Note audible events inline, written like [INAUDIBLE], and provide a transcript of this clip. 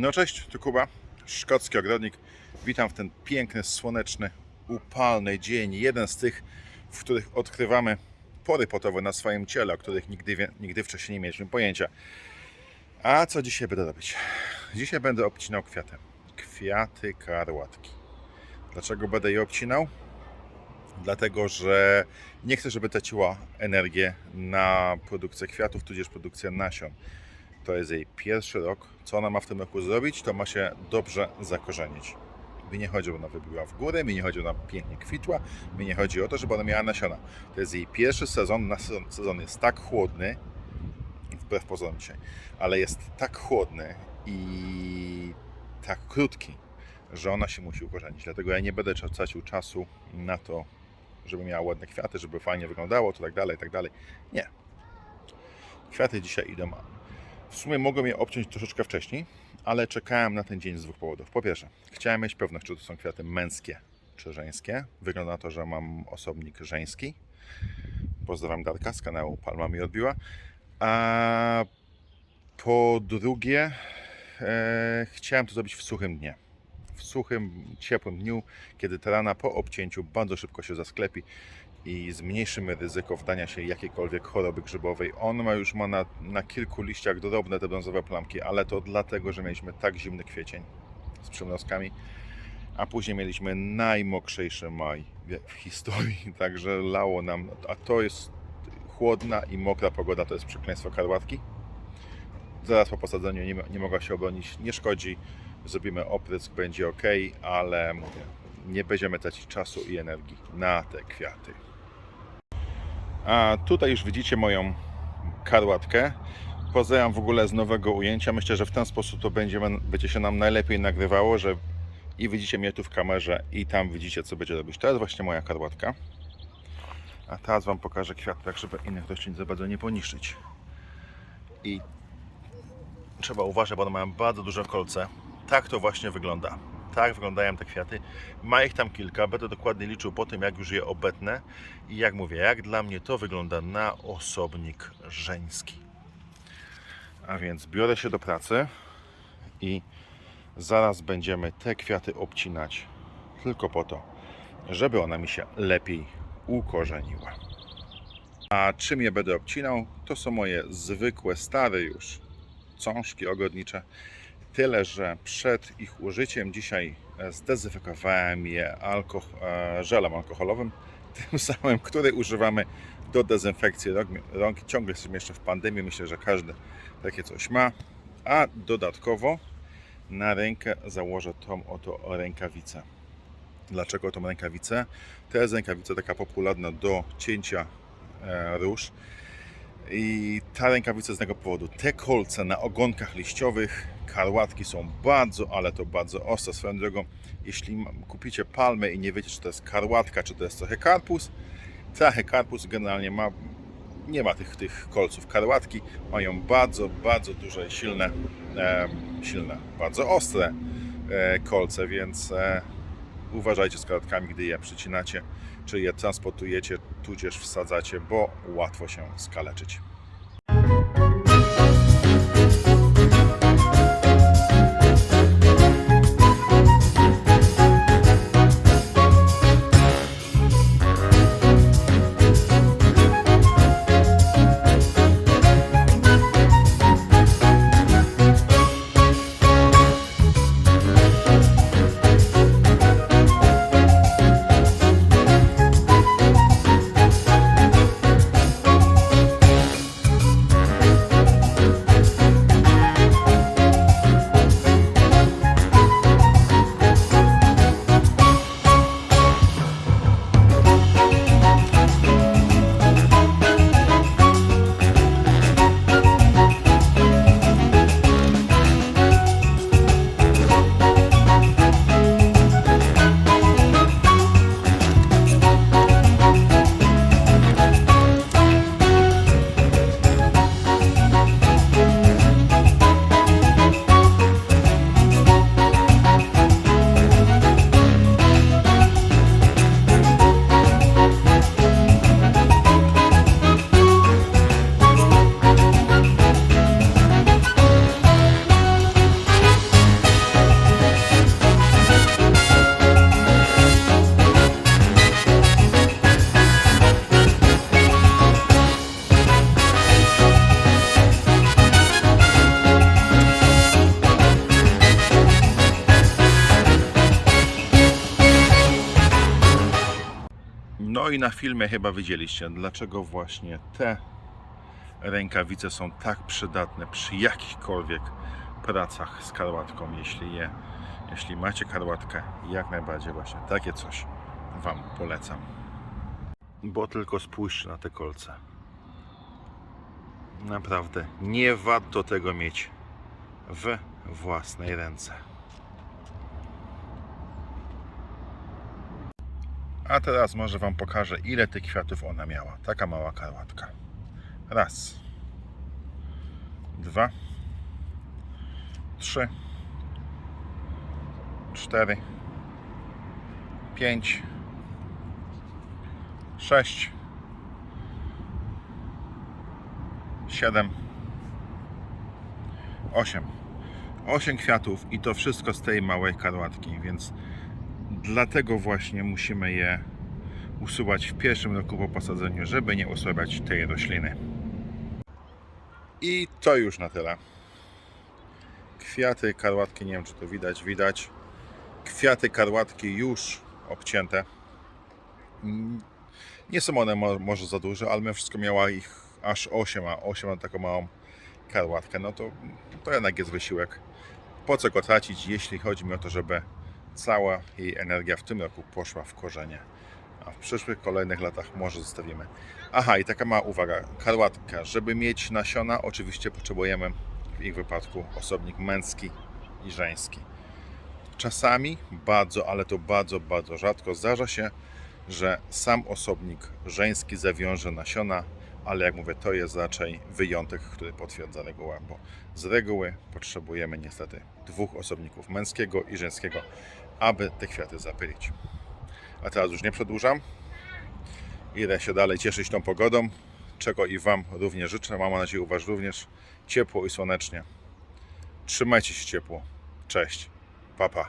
No cześć, tu Kuba, szkocki ogrodnik. Witam w ten piękny, słoneczny, upalny dzień. Jeden z tych, w których odkrywamy pory potowe na swoim ciele, o których nigdy, nigdy wcześniej nie mieliśmy pojęcia. A co dzisiaj będę robić? Dzisiaj będę obcinał kwiaty. Kwiaty karłatki. Dlaczego będę je obcinał? Dlatego, że nie chcę, żeby traciła energię na produkcję kwiatów, tudzież produkcję nasion. To jest jej pierwszy rok. Co ona ma w tym roku zrobić? To ma się dobrze zakorzenić. Mi nie chodzi, żeby ona wybiła w górę, mi nie chodzi, żeby ona pięknie kwitła, mi nie chodzi o to, żeby ona miała nasiona. To jest jej pierwszy sezon. Na sezon, sezon jest tak chłodny, wbrew pozorom dzisiaj, ale jest tak chłodny i tak krótki, że ona się musi ukorzenić. Dlatego ja nie będę tracił czasu na to, żeby miała ładne kwiaty, żeby fajnie wyglądało, to tak dalej, tak dalej. Nie. Kwiaty dzisiaj idą. W sumie mogłem je obciąć troszeczkę wcześniej, ale czekałem na ten dzień z dwóch powodów. Po pierwsze, chciałem mieć pewność, czy to są kwiaty męskie czy żeńskie. Wygląda na to, że mam osobnik żeński. Pozdrawiam Darka z kanału Palma mi odbiła. A po drugie, e, chciałem to zrobić w suchym dnie. W suchym, ciepłym dniu, kiedy ta rana po obcięciu bardzo szybko się zasklepi i zmniejszymy ryzyko wdania się jakiejkolwiek choroby grzybowej. On ma już ma na, na kilku liściach drobne te brązowe plamki, ale to dlatego, że mieliśmy tak zimny kwiecień z przymrozkami, a później mieliśmy najmokrzejszy maj w historii, [LAUGHS] także lało nam, a to jest chłodna i mokra pogoda, to jest przekleństwo karłatki. Zaraz po posadzeniu nie, nie mogła się obronić, nie szkodzi, zrobimy oprysk, będzie ok, ale mówię, nie będziemy tracić czasu i energii na te kwiaty. A tutaj już widzicie moją karłatkę. Pozdrawiam w ogóle z nowego ujęcia. Myślę, że w ten sposób to będzie, będzie się nam najlepiej nagrywało, że i widzicie mnie tu w kamerze i tam widzicie co będzie robić. To jest właśnie moja karłatka. A teraz Wam pokażę kwiatek, żeby innych roślin za bardzo nie poniszczyć. I trzeba uważać, bo one mają bardzo duże kolce. Tak to właśnie wygląda. Tak wyglądają te kwiaty. Ma ich tam kilka, będę dokładnie liczył po tym, jak już je obetnę. I jak mówię, jak dla mnie to wygląda na osobnik żeński. A więc biorę się do pracy i zaraz będziemy te kwiaty obcinać tylko po to, żeby ona mi się lepiej ukorzeniła. A czym je będę obcinał? To są moje zwykłe, stare już cążki ogrodnicze. Tyle, że przed ich użyciem dzisiaj e, zdezynfekowałem je e, żelem alkoholowym, [LAUGHS] tym samym, który używamy do dezynfekcji rąk. rąk. Ciągle jesteśmy jeszcze w pandemii, myślę, że każdy takie coś ma. A dodatkowo na rękę założę tą oto rękawicę. Dlaczego tą rękawicę? To jest rękawica taka popularna do cięcia e, róż. I ta rękawica z tego powodu. Te kolce na ogonkach liściowych karłatki są bardzo, ale to bardzo ostre. Swoją drogą, jeśli kupicie palmę i nie wiecie, czy to jest karłatka, czy to jest trochę karpus, trochę karpus generalnie ma, nie ma tych, tych kolców. Karłatki mają bardzo, bardzo duże, i silne, em, silne, bardzo ostre e, kolce, więc e, uważajcie z karłatkami, gdy je przycinacie, czy je transportujecie, tudzież wsadzacie, bo łatwo się skaleczyć. No i na filmie chyba widzieliście, dlaczego właśnie te rękawice są tak przydatne przy jakichkolwiek pracach z karłatką. Jeśli je, jeśli macie karłatkę, jak najbardziej właśnie takie coś Wam polecam. Bo tylko spójrzcie na te kolce. Naprawdę nie warto tego mieć w własnej ręce. A teraz może Wam pokażę, ile tych kwiatów ona miała. Taka mała karłatka. Raz, dwa, trzy, cztery, pięć, sześć, siedem, osiem. Osiem kwiatów i to wszystko z tej małej karłatki, więc dlatego właśnie musimy je usuwać w pierwszym roku po posadzeniu, żeby nie osłabiać tej rośliny. I to już na tyle. Kwiaty karłatki, nie wiem czy to widać, widać. Kwiaty karłatki już obcięte. Nie są one mo- może za duże, ale mimo wszystko miała ich aż 8, a 8 na taką małą karłatkę. No to, to jednak jest wysiłek. Po co go tracić, jeśli chodzi mi o to, żeby cała jej energia w tym roku poszła w korzenie, a w przyszłych, kolejnych latach może zostawimy. Aha, i taka mała uwaga. Karłatka. Żeby mieć nasiona, oczywiście potrzebujemy w ich wypadku osobnik męski i żeński. Czasami, bardzo, ale to bardzo, bardzo rzadko zdarza się, że sam osobnik żeński zawiąże nasiona, ale jak mówię, to jest raczej wyjątek, który potwierdza regułę, bo z reguły potrzebujemy niestety dwóch osobników męskiego i żeńskiego, aby te kwiaty zapylić. A teraz już nie przedłużam. Idę się dalej cieszyć tą pogodą, czego i Wam również życzę. Mam nadzieję, u Was również ciepło i słonecznie. Trzymajcie się ciepło. Cześć. Pa, pa.